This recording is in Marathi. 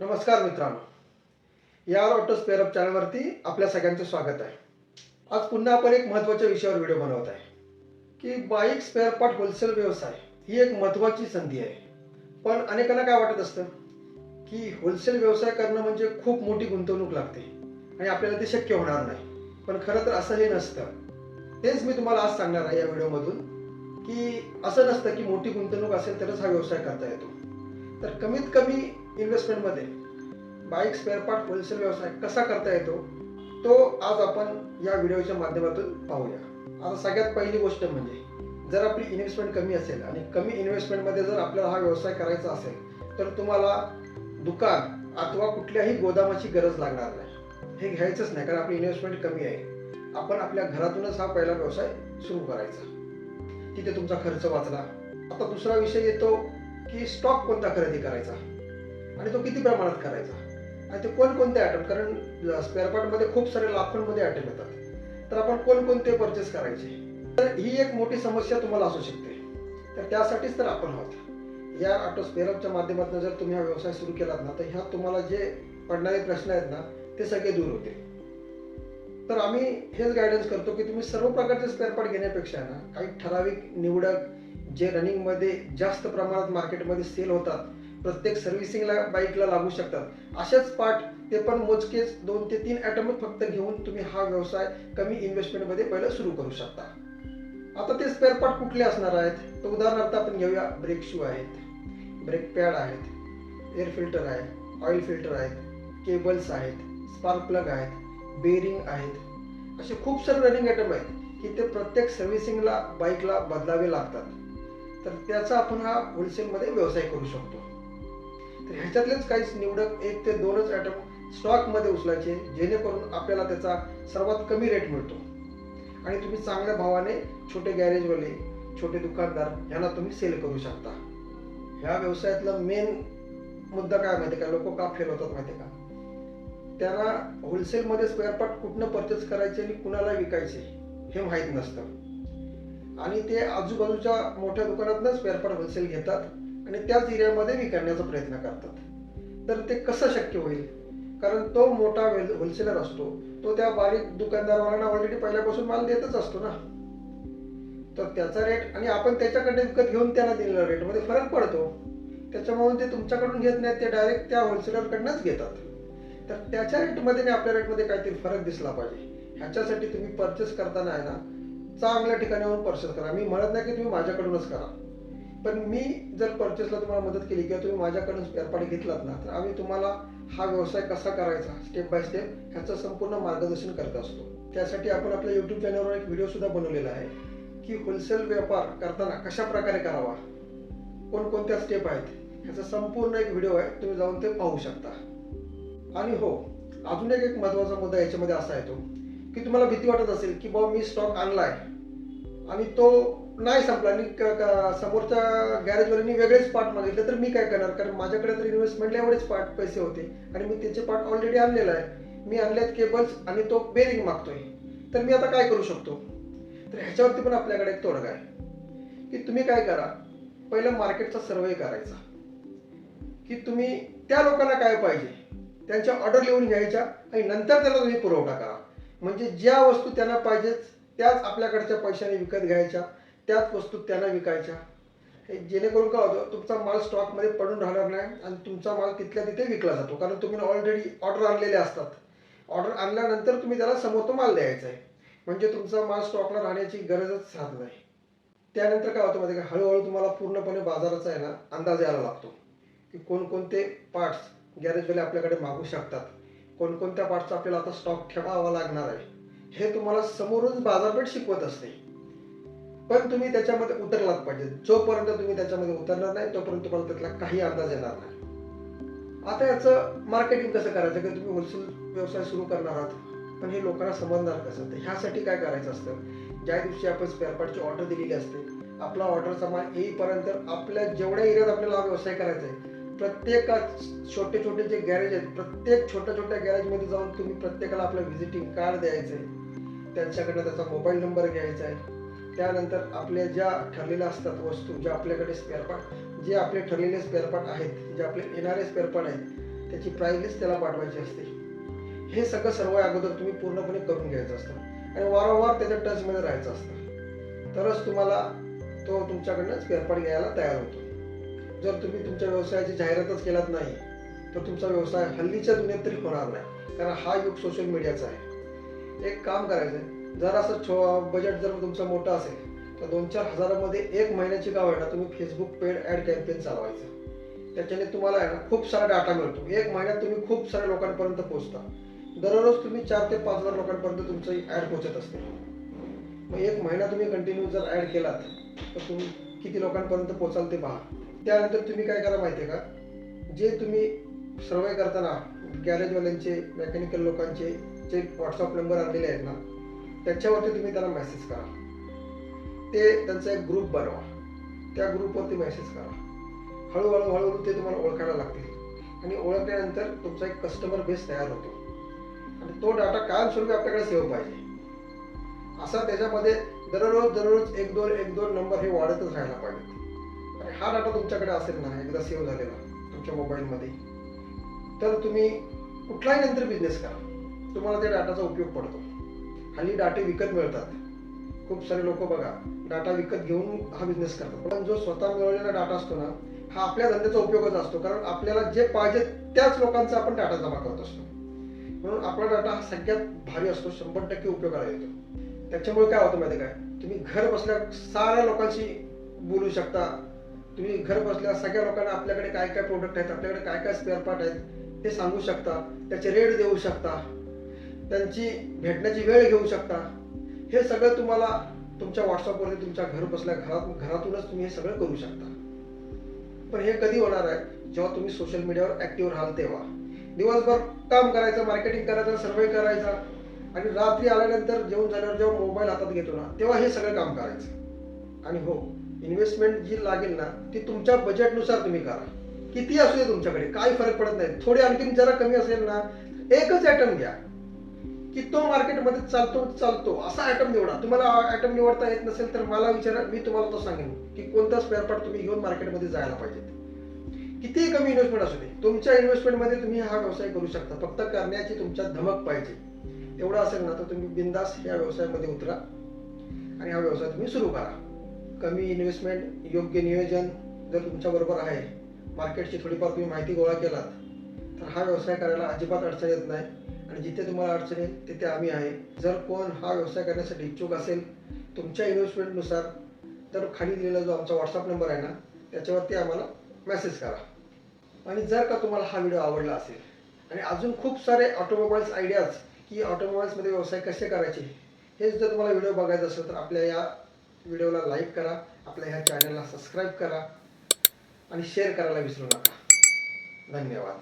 नमस्कार मित्रांनो. या ऑटो स्पेअरअप चॅनलवरती आपल्या सगळ्यांचं स्वागत आहे. आज पुन्हा आपण एक महत्त्वाच्या विषयावर व्हिडिओ बनवत आहे. की बाईक स्पेअर पार्ट होलसेल व्यवसाय ही एक महत्त्वाची संधी आहे. पण अनेकांना काय वाटत असतं? की होलसेल व्यवसाय करणं म्हणजे खूप मोठी गुंतवणूक लागते आणि आपल्याला ते शक्य होणार नाही. पण खरं तर असं हे नसतं. तेच मी तुम्हाला आज सांगणार आहे या व्हिडिओमधून की असं नसतं की मोठी गुंतवणूक असेल तरच हा व्यवसाय करता येतो. तर कमीत कमी इन्व्हेस्टमेंटमध्ये बाईक स्पेअर पार्ट होलसेल व्यवसाय कसा करता येतो तो आज आपण या व्हिडिओच्या माध्यमातून पाहूया. आता सगळ्यात पहिली गोष्ट म्हणजे जर आपली इन्व्हेस्टमेंट कमी असेल आणि कमी इन्व्हेस्टमेंटमध्ये जर आपल्याला हा व्यवसाय करायचा असेल तर तुम्हाला दुकान अथवा कुठल्याही गोदामाची गरज लागणार नाही. हे घ्यायचंच नाही कारण आपली इन्व्हेस्टमेंट कमी आहे. आपण आपल्या घरातूनच हा पहिला व्यवसाय सुरू करायचा. तिथे तुमचा खर्च वाचला. आता दुसरा विषय येतो की स्टॉक कोणता खरेदी करायचा? आणि तो किती प्रमाणात करायचा? आणि ते कोणकोणते आयटम कारण स्पेअर पार्टमध्ये खूप सारे लाखोंमध्ये आयटम येतात. तर आपण कोणकोणते परचेस करायचे? तर ही एक मोठी समस्या तुम्हाला असू शकते. तर त्यासाठीच तर आपण आहोत. या ऑटो स्पेअरअपच्या माध्यमातून जर तुम्ही हा व्यवसाय सुरू केलात ना तर ह्या तुम्हाला जे पडणारे प्रश्न आहेत ना ते सगळे दूर होते तर आम्ही हेच गायडन्स करतो की तुम्ही सर्व प्रकारचे स्पेअर पार्ट घेण्यापेक्षा ना काही ठराविक निवडक जे रनिंगमध्ये जास्त प्रमाणात मार्केटमध्ये सेल होतात प्रत्येक सर्व्हिसिंगला बाईकला लागू शकतात. असेच पार्ट ते पण मोजकेच दोन ते तीन ॲटम फक्त घेऊन तुम्ही हा व्यवसाय कमी इन्व्हेस्टमेंटमध्ये पहिलं सुरू करू शकता. आता ते स्पेअर पार्ट कुठले असणार आहेत? तर उदाहरणार्थ आपण घेऊया ब्रेक शू आहेत. ब्रेक पॅड आहेत. एअर फिल्टर आहे. ऑइल फिल्टर आहेत. केबल्स आहेत. स्पार्क प्लग आहेत. बेरिंग आहेत. असे खूप सारे रनिंग आयटम आहेत की ते प्रत्येक सर्व्हिसिंगला बाईकला बदलावे लागतात. तर त्याचा आपण हा होलसेलमध्ये व्यवसाय करू शकतो. तर ह्याच्यातलेच काहीच निवडक एक ते दोनच आयटम स्टॉकमध्ये उचलायचे जेणेकरून आपल्याला त्याचा सर्वात कमी रेट मिळतो. आणि तुम्ही चांगल्या भावाने छोटे गॅरेजवाले छोटे दुकानदार यांना तुम्ही सेल करू शकता. ह्या व्यवसायातला मेन मुद्दा काय माहिती का? लोक का फेल होतात माहिती का? त्यांना होलसेलमध्ये स्पेअर पार्ट कुठनं परचेस करायचे आणि कुणाला विकायचे हे माहीत नसतं. आणि ते आजूबाजूच्या मोठ्या दुकानातनं स्पेअर पार्ट होलसेल घेतात. आणि त्याच एरियामध्ये विकण्याचा प्रयत्न करतात तर ते कसं शक्य होईल? कारण तो मोठा होलसेलर असतो. तो त्या बारीक दुकानदारवाल्यांना ऑलरेडी पहिल्यापासून माल देतच असतो ना. तर त्याचा रेट आणि आपण त्याच्याकडे विकत घेऊन त्यांना दिलेल्या रेटमध्ये फरक पडतो. त्याच्यामुळे ते तुमच्याकडून घेत नाहीत ते डायरेक्ट त्या होलसेलरकडनंच घेतात. तर त्याच्या रेटमध्ये आणि आपल्या रेटमध्ये काहीतरी फरक दिसला पाहिजे. ह्याच्यासाठी तुम्ही परचेस करताना आहे ना चांगल्या ठिकाणी येऊन परचेस करा. मी म्हणत नाही की तुम्ही माझ्याकडूनच करा. पण मी जर परचेसला तुम्हाला मदत केली किंवा तुम्ही माझ्याकडून स्पेअर पार्ट घेतलात ना तर आम्ही तुम्हाला हा व्यवसाय कसा करायचा स्टेप बाय स्टेप ह्याचं संपूर्ण मार्गदर्शन करत असतो. त्यासाठी आपण आपल्या युट्यूब चॅनलवर एक व्हिडिओ सुद्धा बनवलेला आहे की होलसेल व्यापार करताना कशा प्रकारे करावा कोणकोणत्या स्टेप आहेत ह्याचा संपूर्ण एक व्हिडिओ आहे तुम्ही जाऊन ते पाहू शकता. आणि हो अजून एक एक महत्त्वाचा मुद्दा याच्यामध्ये असा येतो की तुम्हाला भीती वाटत असेल की बाबा मी स्टॉक आणलाय आणि तो नाही संपला. आणि समोरच्या गॅरेजवाल्यांनी वेगळेच पार्ट मागितले तर मी काय करणार? कारण माझ्याकडे तर इन्व्हेस्टमेंटला एवढेच पार्ट पैसे होते. आणि मी त्याचे पार्ट ऑलरेडी आणलेला आहे. मी आणलेत केबल्स आणि तो बेरिंग मागतोय. तर मी आता काय करू शकतो? तर ह्याच्यावरती पण आपल्याकडे एक तोडगा आहे. की तुम्ही काय करा? पहिलं मार्केटचा सर्वे करायचा. की तुम्ही त्या लोकांना काय पाहिजे? त्यांच्या ऑर्डर लिहून घ्यायच्या आणि नंतर त्याला तुम्ही पुरवठा करा. म्हणजे ज्या वस्तू त्यांना पाहिजेच त्याच आपल्याकडच्या पैशाने विकत घ्यायच्या. त्याच वस्तू त्यांना विकायच्या. हे जेणेकरून काय होतं तुमचा माल स्टॉकमध्ये पडून राहणार नाही आणि तुमचा माल तिथल्या तिथे विकला जातो. कारण तुम्ही ऑलरेडी ऑर्डर आणलेले असतात. ऑर्डर आणल्यानंतर तुम्ही त्याला समोर तो माल द्यायचा आहे म्हणजे तुमचा माल स्टॉकला राहण्याची गरजच राहत नाही. त्यानंतर काय होतं माहिती का? हळूहळू तुम्हाला पूर्णपणे बाजाराचा आहे ना अंदाज यायला लागतो. की कोणकोणते पार्ट्स गॅरेजवाले आपल्याकडे मागू शकतात. कोणकोणत्या पार्ट्सचा आपल्याला आता स्टॉक ठेवावा लागणार आहे. हे तुम्हाला समोरच बाजारपेठ शिकवत असते. पण तुम्ही त्याच्यामध्ये उतरलाच पाहिजे. जोपर्यंत तुम्ही त्याच्यामध्ये उतरणार नाही तोपर्यंत तुम्हाला त्यातला काही अंदाज येणार नाही. आता याचं मार्केटिंग कसं करायचं? की तुम्ही होलसेल व्यवसाय सुरू करणार आहात पण हे लोकांना समजणार कसं? तर ह्यासाठी काय करायचं असतं? ज्या दिवशी आपण स्पेअरपार्टची ऑर्डर दिलेली असते आपला ऑर्डरचा माल येईपर्यंत आपल्या जेवढ्या एरियात आपल्याला हा व्यवसाय करायचा आहे प्रत्येक छोटे छोटे जे गॅरेज आहेत प्रत्येक छोट्या छोट्या गॅरेजमध्ये जाऊन तुम्ही प्रत्येकाला आपलं व्हिजिटिंग कार्ड द्यायचं आहे त्यांच्याकडनं त्याचा मोबाईल नंबर घ्यायचा आहे. त्यानंतर आपल्या ज्या ठरलेल्या असतात वस्तू ज्या आपल्याकडे स्पेअरपार्ट जे आपले ठरलेले स्पेअरपार्ट आहेत जे आपले येणारे स्पेअरपार्ट आहेत त्याची प्राईस लिस्ट त्याला पाठवायची असते. हे सगळं सर्व अगोदर तुम्ही पूर्णपणे करून घ्यायचं असतं. आणि वारंवार त्याच्या टचमध्ये राहायचं असतं. तरच तुम्हाला तो तुमच्याकडनं स्पेअरपार्ट घ्यायला तयार होतो. जर तुम्ही तुमच्या व्यवसायाची जाहिरातच केलात नाही तर तुमचा व्यवसाय हल्लीच्या दुनियेत तरी होणार नाही. कारण हा युग सोशल मीडियाचा आहे. एक काम करायचं जर असं छो बजेट जर तुमचं मोठं असेल तर दोन चार हजारामध्ये एक महिन्याची का होईना तुम्ही फेसबुक पेड ॲड कॅम्पेन चालवायचं. त्याच्याने तुम्हाला आहे ना खूप सारा डाटा मिळतो. एक महिन्यात तुम्ही खूप साऱ्या लोकांपर्यंत पोहोचता. दररोज तुम्ही चार ते पाच हजार लोकांपर्यंत तुमचं ॲड पोहोचत असते. मग एक महिना तुम्ही कंटिन्यू जर ॲड केलात तर तुम्ही किती लोकांपर्यंत पोचाल ते पहा. त्यानंतर तुम्ही काय करा माहिती आहे का? जे तुम्ही सर्वे करताना गॅरेजवाल्यांचे मेकॅनिकल लोकांचे जे व्हॉट्सअप नंबर आलेले आहेत ना त्याच्यावरती तुम्ही त्याला मेसेज करा. ते त्यांचा एक ग्रुप बनवा. त्या ग्रुपवरती मेसेज करा. हळूहळू हळूहळू ते तुम्हाला ओळखायला लागतील. आणि ओळखल्यानंतर तुमचा एक कस्टमर बेस तयार होतो. आणि तो डाटा कायमस्वरूपी आपल्याकडे सेव्ह पाहिजे. असा त्याच्यामध्ये दररोज दररोज एक दोन एक दोन नंबर हे वाढतच राहायला पाहिजेत आणि हा डाटा तुमच्याकडे असेल ना एकदा सेव्ह झालेला तुमच्या मोबाईलमध्ये तर तुम्ही कुठलाही नंतर बिझनेस करा. तुम्हाला त्या डाटाचा उपयोग पडतो. आणि डाटे विकत मिळतात. खूप सारे लोक बघा डाटा विकत घेऊन हा बिझनेस करतात. पण जो स्वतः मिळवलेला डाटा असतो ना हा आपल्या धंद्याचा उपयोगच असतो. कारण आपल्याला जे पाहिजे त्याच लोकांचा आपण डाटा जमा करत असतो. म्हणून आपला डाटा हा सगळ्यात भारी असतो. शंभर टक्के उपयोगाला येतो. त्याच्यामुळे काय होतं माहिती काय तुम्ही घर बसल्या साऱ्या लोकांशी बोलू शकता. तुम्ही घर बसल्या सगळ्या लोकांना आपल्याकडे काय काय प्रोडक्ट आहेत आपल्याकडे काय काय स्पेअर पार्ट आहेत हे सांगू शकता. त्याचे रेट देऊ शकता. त्यांची भेटण्याची वेळ घेऊ शकता. हे सगळं तुम्हाला तुमच्या व्हॉट्सअपवरती तुमच्या घर बसल्या घरात घरातूनच तुम्ही हे सगळं करू शकता. पण हे कधी होणार आहे? जेव्हा तुम्ही सोशल मीडियावर ऍक्टिव्ह राहाल तेव्हा. दिवसभर काम करायचं मार्केटिंग करायचं सर्वे करायचा आणि रात्री आल्यानंतर जेवण झाल्यावर जेव्हा मोबाईल हातात घेतो ना तेव्हा हे सगळं काम करायचं. आणि हो इन्व्हेस्टमेंट जी लागेल ना ती तुमच्या बजेटनुसार तुम्ही करा. किती असू दे तुमच्याकडे काही फरक पडत नाही. थोडी आणखीन जरा कमी असेल ना एकच आयटम घ्या. की तो मार्केटमध्ये चालतो चालतो. असा आयटम निवडा. तुम्हाला आयटम निवडता येत नसेल तर मला विचारा मी तुम्हाला तो सांगेन की कोणता स्पेअर पार्ट तुम्ही घेऊन मार्केटमध्ये जायला पाहिजे. कितीही कमी इन्व्हेस्टमेंट असू दे तुमच्या इन्व्हेस्टमेंटमध्ये तुम्ही हा व्यवसाय करू शकता. फक्त करण्याची तुमच्यात धमक पाहिजे. एवढं असेल ना तर तुम्ही बिंदास या व्यवसायामध्ये उतरा आणि हा व्यवसाय तुम्ही सुरू करा. कमी इन्व्हेस्टमेंट योग्य नियोजन जर तुमच्याबरोबर आहे मार्केटची थोडीफार तुम्ही माहिती गोळा केलात तर हा व्यवसाय करायला अजिबात अडचण येत नाही. आणि जिथे तुम्हाला अडचण येईल तिथे आम्ही आहे. जर कोण हा व्यवसाय करण्यासाठी इच्छुक असेल तुमच्या इन्व्हेस्टमेंटनुसार तर खाली दिलेला जो आमचा व्हॉट्सअप नंबर आहे ना त्याच्यावरती आम्हाला मेसेज करा. आणि जर का तुम्हाला हा व्हिडिओ आवडला असेल आणि अजून खूप सारे ऑटोमोबाईल्स आयडियाज की ऑटोमोबाईल्समध्ये व्यवसाय कसे करायचे हे जर तुम्हाला व्हिडिओ बघायचा असेल तर आपल्या या व्हिडिओला लाईक करा आपल्या ह्या चॅनलला सबस्क्राईब करा आणि शेअर करायला विसरू नका. धन्यवाद.